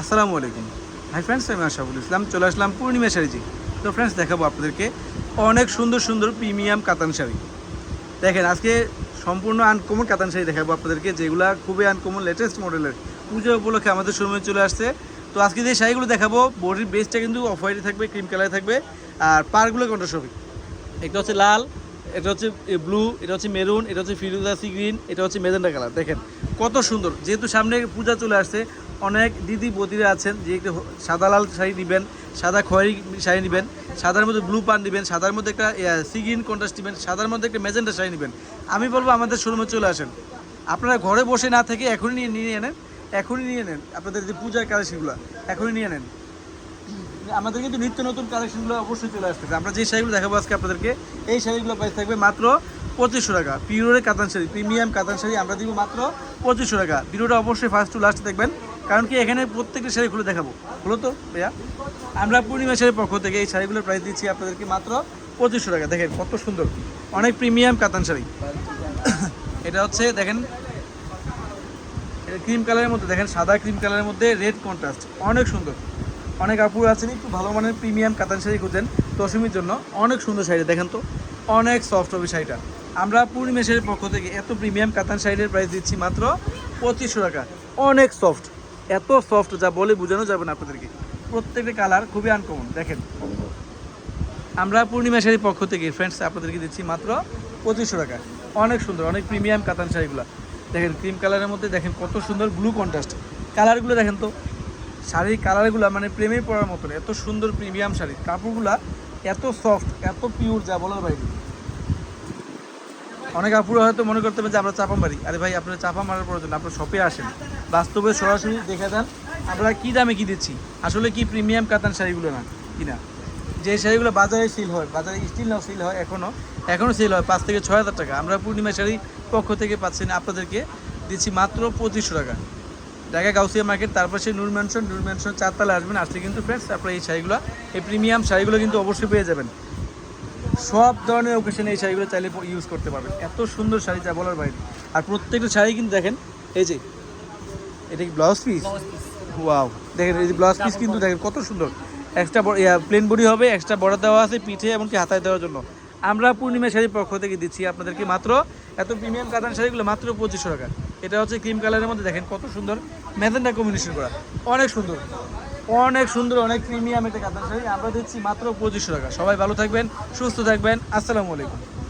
আসসালামু আলাইকুম। Hi friends আমি আশাফুল ইসলাম, চলে আসলাম পূর্ণিমা শাড়িজি তো ফ্রেন্ডস দেখাবো আপনাদেরকে অনেক সুন্দর সুন্দর প্রিমিয়াম কাতান শাড়ি। দেখেন, আজকে সম্পূর্ণ আনকমন কাতান শাড়ি দেখাবো আপনাদেরকে, যেগুলো খুবই আনকমন লেটেস্ট মডেলের পুজো উপলক্ষে আমাদের সময় চলে আসছে। তো আজকে যে শাড়িগুলো দেখাবো বডির বেসটা কিন্তু অফ হোয়াইটে থাকবে ক্রিম কালারে থাকবে, আর পারগুলো কন্ট্রাস্ট একটা হচ্ছে লাল, এটা হচ্ছে ব্লু এটা হচ্ছে মেরুন এটা হচ্ছে ফিরোজাসি গ্রিন এটা হচ্ছে মেজেন্ডা কালার। দেখেন, কত সুন্দর। যেহেতু সামনে পূজা চলে আসছে অনেক দিদি বদিরা আছেন, যে একটু সাদা লাল শাড়ি নেবেন, সাদা খয়েরি শাড়ি নেবেন, সাদার মধ্যে ব্লু পান নেবেন, সাদার মধ্যে একটা সিগিন কন্ট্রাস্ট নেবেন, সাদার মধ্যে একটা মেজেন্ডা শাড়ি নেবেন। আমি বলব আমাদের শোরুমে চলে আসেন। আপনারা ঘরে বসে না থেকে এখনই নিয়ে নিয়ে নেন, এখনই নিয়ে নেন। আপনাদের যে পূজার কালেকশনগুলো এখনই নিয়ে নেন। আমাদের কিন্তু নিত্য নতুন কালেকশনগুলো অবশ্যই চলে আসতেছে। আমরা যে শাড়িগুলো দেখাবো আজকে আপনাদেরকে, এই শাড়িগুলো প্রাইস থাকবে মাত্র পঁচিশশো টাকা। পিওরের কাতান শাড়ি প্রিমিয়াম কাতান শাড়ি আমরা দিব মাত্র পঁচিশশো টাকা। ভিডিওটা অবশ্যই ফার্স্ট টু লাস্ট দেখবেন। কারণ কি এখানে প্রত্যেকটা শাড়ি খুলে দেখাবো। হলো তো, ভাইয়া। আমরা পূর্ণিমা শাড়ির পক্ষ থেকে এই শাড়িগুলোর প্রাইস দিচ্ছি আপনাদেরকে মাত্র পঁচিশশো টাকা। দেখেন কত সুন্দর। অনেক প্রিমিয়াম কাতান শাড়ি। এটা হচ্ছে, দেখেন, এটা ক্রিম কালারের মধ্যে, দেখেন, সাদা ক্রিম কালারের মধ্যে রেড কন্ট্রাস্ট অনেক সুন্দর। অনেক আপুর আছেন, একটু ভালো মানের প্রিমিয়াম কাতান শাড়ি খুঁজেন দশমীর জন্য। অনেক সুন্দর শাড়ি, দেখেন তো। অনেক সফট হবে শাড়িটা। আমরা পূর্ণিমা শাড়ির পক্ষ থেকে এত প্রিমিয়াম কাতান শাড়ির প্রাইস দিচ্ছি মাত্র পঁচিশশো টাকা। অনেক সফট এত সফট যা বলে বোঝানো যাবে না আপনাদেরকে। প্রত্যেকটা কালার খুবই আনকমন দেখেন। আমরা পূর্ণিমা শাড়ির পক্ষ থেকে ফ্রেন্ডস আপনাদেরকে দিচ্ছি মাত্র পঁচিশশো টাকা। অনেক সুন্দর, অনেক প্রিমিয়াম কাতান শাড়িগুলো। দেখেন ক্রিম কালারের মধ্যে দেখেন কত সুন্দর ব্লু কন্ট্রাস্ট কালারগুলো দেখেন তো, শাড়ির কালারগুলো মানে প্রেমে পড়ার মতন, এত সুন্দর প্রিমিয়াম শাড়ি কাপড়গুলা এত সফট এত পিওর যা বলার বাইরে। অনেক আপুরা হয়তো মনে করতে পারে যে আমরা চাপা মারি আরে ভাই, আপনারা চাপা মারার প্রয়োজন, আপনার শপে আসেন। বাস্তবে সরাসরি দেখে দেন আমরা কী দামে কী দিচ্ছি। আসলে কি প্রিমিয়াম কাতান শাড়িগুলো না কিনা যে শাড়িগুলো বাজারে সিল হয়, বাজারে স্টিল নাও সিল হয় এখনও এখনও সেল হয়, পাঁচ থেকে ছয় হাজার টাকা। আমরা পূর্ণিমা শাড়ি পক্ষ থেকে পাচ্ছি না, আপনাদেরকে দিচ্ছি মাত্র পঁচিশশো টাকা। ঢাকা গাউসিয়া মার্কেট তারপর সেই নূর ম্যানশন নূর ম্যানশন চারতলা আসবেন। আসলে কিন্তু ফ্রেন্ডস আপনারা এই শাড়িগুলো, এই প্রিমিয়াম শাড়িগুলো কিন্তু অবশ্যই পেয়ে যাবেন। সব ধরনের ওকেশনে এই শাড়িগুলো চাইলে ইউজ করতে পারবেন। এত সুন্দর শাড়ি যা বলার বাইরে। আর প্রত্যেকটা শাড়ি কিন্তু দেখেন এই যে এটা কি ব্লাউজ পিস ওয়াও দেখেন এই যে ব্লাউজ পিস কিন্তু দেখেন কত সুন্দর। এক্সট্রা প্লেন বডি হবে এক্সট্রা বর্ডার দেওয়া আছে পিঠে এমনকি হাতায় দেওয়ার জন্য। আমরা পূর্ণিমা শাড়ির পক্ষ থেকে দিচ্ছি আপনাদেরকে মাত্র এত প্রিমিয়াম কাতান শাড়িগুলো মাত্র পঁচিশশো টাকা। এটা হচ্ছে ক্রিম কালারের মধ্যে দেখেন কত সুন্দর ম্যাজেন্ডা কম্বিনেশন করা। অনেক সুন্দর। অনেক সুন্দর, অনেক প্রিমিয়াম একটা কাতান শাড়ি। আমরা দিচ্ছি মাত্র পঁচিশশো টাকা। সবাই ভালো থাকবেন, সুস্থ থাকবেন। আসসালামু আলাইকুম।